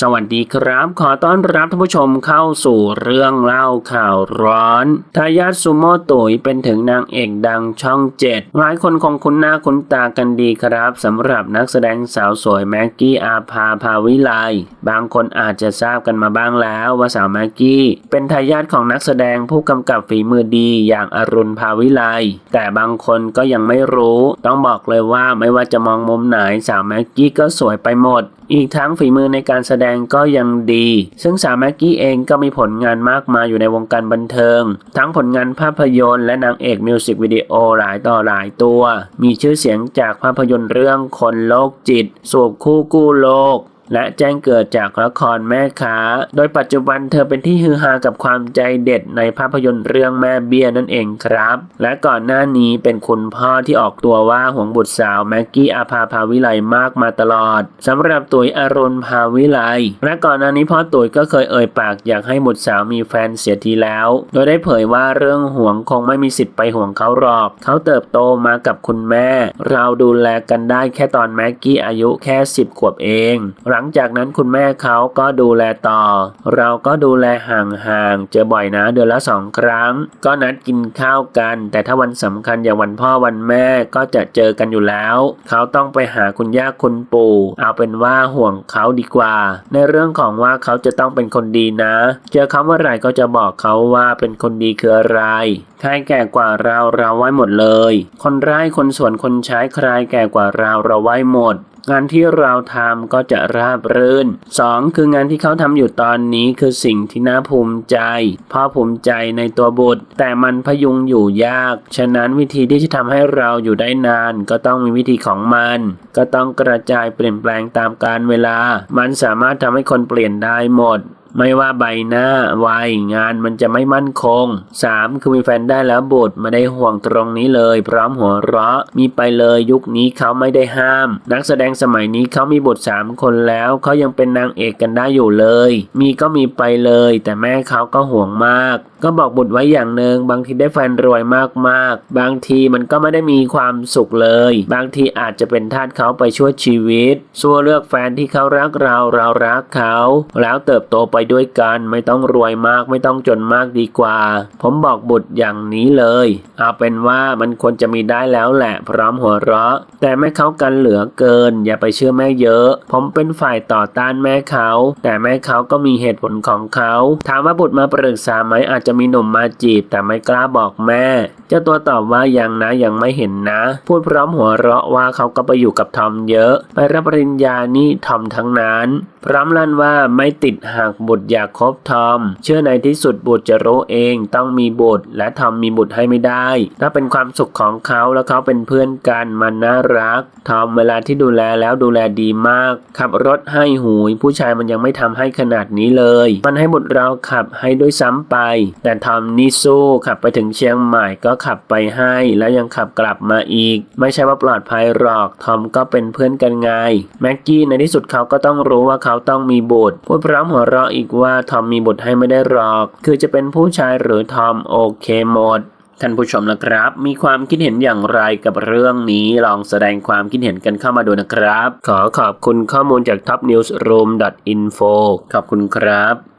สวัสดีครับ ขอต้อนรับท่านผู้ชมเข้าสู่เรื่องเล่าข่าวร้อน ทายาทซูโม่ตุ๋ยเป็นถึงนางเอกดังช่องเจ็ดหลายคนคงคุ้นหน้าคุ้นตากันดีครับสำหรับนักแสดงสาวสวยแม็กกี้อาภาภาวิไลบางคนอาจจะทราบกันมาบ้างแล้วว่าสาวแม็กกี้ เป็นทายาทของนักแสดงผู้กำกับฝีมือดีอย่างอรุณภาวิไลแต่บางคนก็ยังไม่รู้ ต้องบอกเลยว่าไม่ว่าจะมองมุมไหนสาวแม็กกี้ก็สวยไปหมด อีกทั้งฝีมือในการแสดงก็ยังดี ซึ่งสาวแม็กกี้เองก็มีผลงานมากมายอยู่ในวงการบันเทิง ทั้งผลงานภาพยนตร์และนางเอกมิวสิกวิดีโอหลายต่อหลายตัว มีชื่อเสียงจากภาพยนตร์เรื่องคนโลกจิต สูบคู่กู้โลก และแจ้งเกิดจากละครแม่ค้า โดยปัจจุบันเธอเป็นที่ฮือฮากับความใจเด็ดในภาพยนตร์เรื่องแม่เบี้ยนั่นเองครับ และก่อนหน้านี้เป็นคุณพ่อที่ออกตัวว่าห่วงบุตรสาวแม็กกี้อาภาภาวิไลมากมาตลอดสำหรับตุ๋ยอรุณภาวิไลและก่อนหน้านี้พ่อตุ๋ยก็เคยเอ่ยปากอยากให้บุตรสาวมีแฟนเสียทีแล้ว โดยได้เผยว่าเรื่องห่วงคงไม่มีสิทธิ์ไปห่วงเขาหรอก เขาเติบโตมากับคุณแม่ เราดูแลกันได้แค่ตอนแม็กกี้อายุแค่ 10 ขวบเองหลังังจากนั้นคุณแม่เขาก็ดูแลต่อ เราก็ดูแลห่างๆ เจอบ่อยนะเดือนละสองครั้ง ก็นัดกินข้าวกัน แต่ถ้าวันสำคัญอย่างวันพ่อวันแม่ก็จะเจอกันอยู่แล้ว เขาต้องไปหาคุณย่าคุณปู่ เอาเป็นว่าห่วงเขาดีกว่า ในเรื่องของว่าเขาจะต้องเป็นคนดีนะ เจอเขาเมื่อไหร่ก็จะบอกเขาว่าเป็นคนดีคืออะไรใครแก่กว่าเราเราไว้หมดเลย คนร้ายคนสวนคนใช้ใครแก่กว่าเราเราไว้หมด งานที่เราทำก็จะราบรื่น 2. คืองานที่เขาทำอยู่ตอนนี้คือสิ่งที่น่าภูมิใจพ่อภูมิใจในตัวบุตร แต่มันพยุงอยู่ยาก ฉะนั้นวิธีที่จะทำให้เราอยู่ได้นาน ก็ต้องมีวิธีของมัน ก็ต้องกระจายเปลี่ยนแปลงตามกาลเวลา มันสามารถทำให้คนเปลี่ยนได้หมด ไม่ว่าใบหน้าวัยงานมันจะไม่มั่นคง 3. คือมีแฟนได้แล้วบุตรไม่ได้ห่วงตรงนี้เลย พร้อมหัวเราะ มีไปเลยยุคนี้เขาไม่ได้ห้าม นักแสดงสมัยนี้เขามีบุตร3คนแล้วเขายังเป็นนางเอกกันได้อยู่เลย มีก็มีไปเลย แต่แม่เขาก็ห่วงมาก ก็บอกบุตรไว้อย่างหนึ่งบางทีได้แฟนรวยมากๆ บางทีมันก็ไม่ได้มีความสุขเลย บางทีอาจจะเป็นทาสเขาไปช่วยชีวิตซัวเลือกแฟนที่เขารักเราเรารักเขา แล้วเติบโตไปด้วยกัน ไม่ต้องรวยมากไม่ต้องจนมากดีกว่า ผมบอกบุตรอย่างนี้เลย เอาเป็นว่ามันควรจะมีได้แล้วแหละ พร้อมหัวเราะ แต่แม่เขากันเหลือเกิน อย่าไปเชื่อแม่เยอะ ผมเป็นฝ่ายต่อต้านแม่เขา แต่แม่เขาก็มีเหตุผลของเขา ถามว่าบุตรมาปรึกษาไหมอาจจะมีหนุ่มมาจีบ แต่ไม่กล้าบอกแม่ เจ้าตัวตอบว่ายังนะยังไม่เห็นนะ พูดพร้อมหัวเราะว่าเขาก็ไปอยู่กับทอมเยอะ ไปรับปริญญานี่ทอมทั้งนั้น พร้อมลั่นว่าไม่ติดหากบุตรอยากคบทอมเชื่อในที่สุดบุตรจะรู้เองต้องมีบุตร และทอมมีบุตรให้ไม่ได้ ถ้าเป็นความสุขของเขาแล้วเขาเป็นเพื่อนกันมันน่ารัก ทอมเวลาที่ดูแลแล้วดูแลดีมาก ขับรถให้หูย ผู้ชายมันยังไม่ทำให้ขนาดนี้เลย มันให้บุตรเราขับให้ด้วยซ้ำไป แต่ทอมนี่สู้ขับไปถึงเชียงใหม่ก็ขับไปให้ แล้วยังขับกลับมาอีก ไม่ใช่ว่าปลอดภัยหรอกทอมก็เป็นเพื่อนกันไงแม็กกี้ในที่สุดเขาก็ต้องรู้ว่าเขาต้องมีบุตรพูดพร้อมหัวเราะอีกว่าทอมมีบุตรให้ไม่ได้หรอก คือจะเป็นผู้ชายหรือทอมโอเคหมดท่านผู้ชมนะครับ มีความคิดเห็นอย่างไรกับเรื่องนี้ ลองแสดงความคิดเห็นกันเข้ามาดูนะครับ ขอขอบคุณข้อมูลจาก topnewsroom.info ขอบคุณครับ